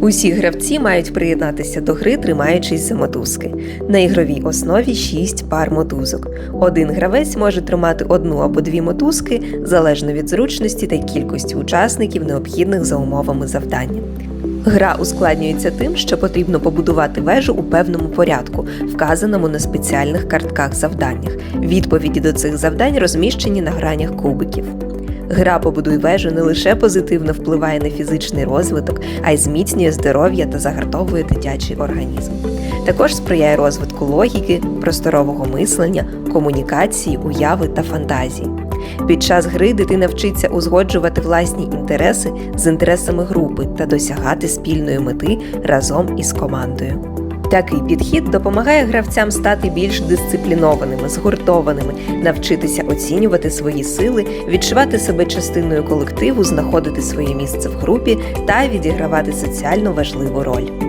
Усі гравці мають приєднатися до гри, тримаючись за мотузки. На ігровій основі 6 пар мотузок. Один гравець може тримати одну або дві мотузки залежно від зручності та кількості учасників, необхідних за умовами завдання. Гра ускладнюється тим, що потрібно побудувати вежу у певному порядку, вказаному на спеціальних картках завданнях. Відповіді до цих завдань розміщені на гранях кубиків. Гра «Побудуй вежу не лише позитивно впливає на фізичний розвиток, а й зміцнює здоров'я та загартовує дитячий організм. Також сприяє розвитку логіки, просторового мислення, комунікації, уяви та фантазії. Під час гри дитина вчиться узгоджувати власні інтереси з інтересами групи та досягати спільної мети разом із командою. Такий підхід допомагає гравцям стати більш дисциплінованими, згуртованими, навчитися оцінювати свої сили, відчувати себе частиною колективу, знаходити своє місце в групі та відігравати соціально важливу роль.